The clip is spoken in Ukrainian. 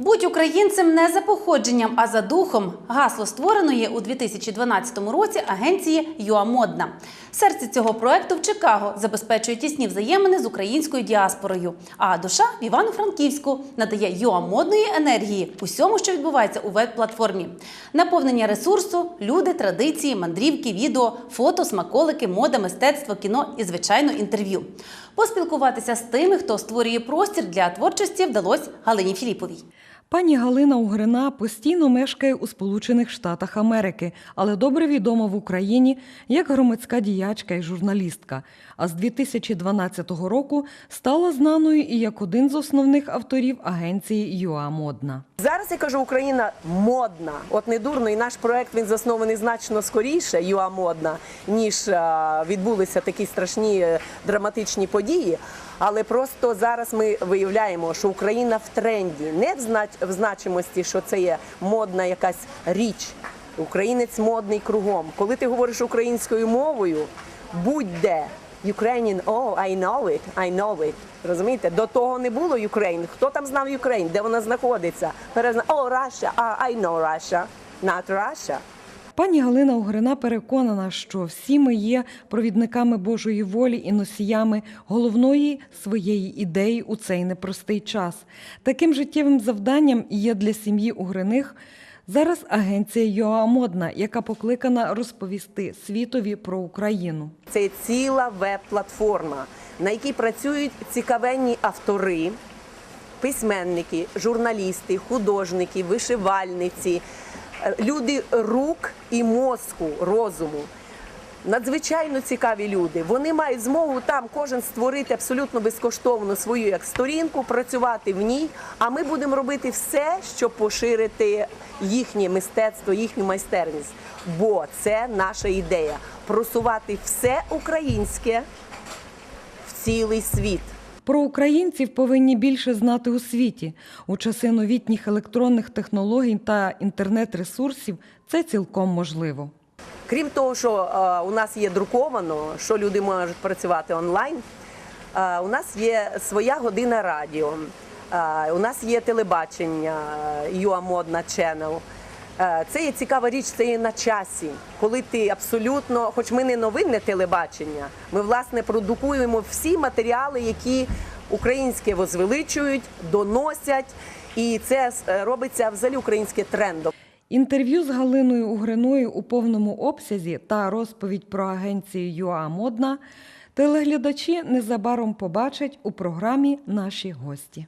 Будь українцем не за походженням, а за духом. Гасло створеної у 2012 році агенції ЮАМодна. Серце цього проекту в Чикаго забезпечує тісні взаємини з українською діаспорою. А душа в Івано-Франківську надає ЮАМодної енергії усьому, що відбувається у веб-платформі. Наповнення ресурсу, люди, традиції, мандрівки, відео, фото, смаколики, мода, мистецтво, кіно і звичайно інтерв'ю. Поспілкуватися з тими, хто створює простір для творчості, вдалося Галині Філіповій. Пані Галина Угрина постійно мешкає у Сполучених Штатах Америки, але добре відома в Україні як громадська діячка і журналістка. А з 2012 року стала знаною і як один з основних авторів агенції ЮА Модна. Зараз я кажу, Україна модна. От не дурно, і наш проект він заснований значно скоріше, ЮА модна, ніж відбулися такі страшні е, драматичні події. Але просто зараз ми виявляємо, що Україна в тренді, не в, знач... значимості, що це є модна якась річ. Українець модний кругом. Коли ти говориш українською мовою, будь-де. Ukrainian, oh, I know it, I know it. Розумієте? До того не було Ukraine. Хто там знав Ukraine? Де вона знаходиться? Перезна... Oh, Russia, ah, I know Russia, not Russia. Пані Галина Угрина переконана, що всі ми є провідниками Божої волі і носіями головної своєї ідеї у цей непростий час. Таким життєвим завданням є для сім'ї Угриних зараз агенція ЮА Модна, яка покликана розповісти світові про Україну. Це ціла веб-платформа, на якій працюють цікавенні автори, письменники, журналісти, художники, вишивальниці, люди рук і мозку, розуму. Надзвичайно цікаві люди. Вони мають змогу там кожен створити абсолютно безкоштовно свою як сторінку, працювати в ній. А ми будемо робити все, щоб поширити їхнє мистецтво, їхню майстерність. Бо це наша ідея просувати все українське в цілий світ. Про українців повинні більше знати у світі. У часи новітніх електронних технологій та інтернет-ресурсів це цілком можливо. Крім того, що е, у нас є друковано, що люди можуть працювати онлайн. е, у нас є своя година радіо, е, у нас є телебачення UA Модна Channel. Е, Це є цікава річ, це є на часі, коли ти абсолютно, хоч ми не новинне телебачення, ми власне продукуємо всі матеріали, які українське возвеличують, доносять, і це е, робиться взагалі українське трендом. Інтерв'ю з Галиною Угриною у повному обсязі та розповідь про агенцію ЮА Модна телеглядачі незабаром побачать у програмі Наші гості.